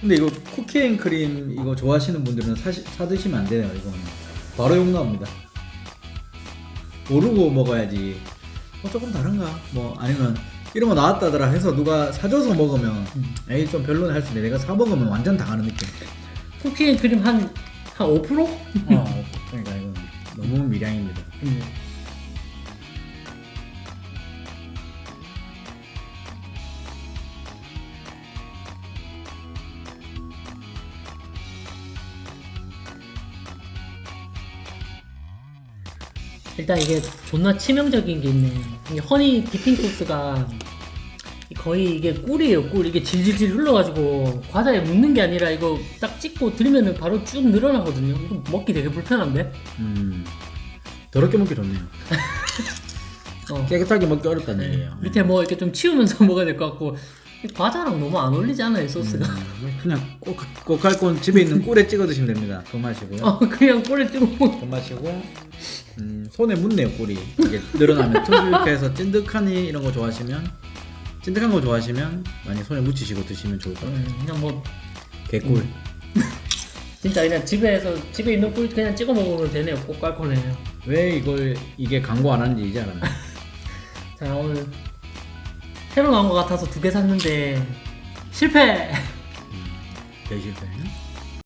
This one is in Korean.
근데 이거 쿠키앤 크림 이거 좋아하시는 분들은 사시, 사 드시면 안 돼요. 이거는 바로 욕 나옵니다. 모르고 먹어야지. 어 조금 다른가? 뭐 아니면 이런 거 나왔다더라 해서 누가 사줘서 먹으면 에이 좀 별로네 할 수 있는데 내가 사 먹으면 완전 당하는 느낌. 쿠키 크림 한, 한 5%? 어, 그러니까 이건 너무 미량입니다. 음. 일단 이게 존나 치명적인 게 있네. 이게 허니 디핑 소스가 거의 이게 꿀이에요, 꿀. 이게 질질질 흘러가지고 과자에 묻는 게 아니라 이거 딱 찍고 들면은 바로 쭉 늘어나거든요. 이거 먹기 되게 불편한데? 음, 더럽게 먹기 좋네요. 어. 깨끗하게 먹기 어렵다는 얘기예요. 밑에 뭐 이렇게 좀 치우면서 먹어야 될 것 같고 이 과자랑 너무 안 어울리지 않아요 소스가 음, 그냥 꼭 꼭할건 집에 있는 꿀에 찍어 드시면 됩니다. 그 맛이고요. 어 그냥 꿀에 찍어 먹 그 맛이고 음, 손에 묻네요 꿀이 이게 늘어나면 툭툭해서 찐득하니 이런 거 좋아하시면 찐득한 거 좋아하시면 많이 손에 묻히시고 드시면 좋을 것 같아요. 음, 그냥 뭐 개꿀. 진짜 그냥 집에서 집에 있는 꿀 그냥 찍어 먹으면 되네요 꽃깔콘에요 왜 이걸 이게 광고 안 하는지 이제 알았네. 자 오늘 새로 나온 것 같아서 두 개 샀는데 실패 대실패.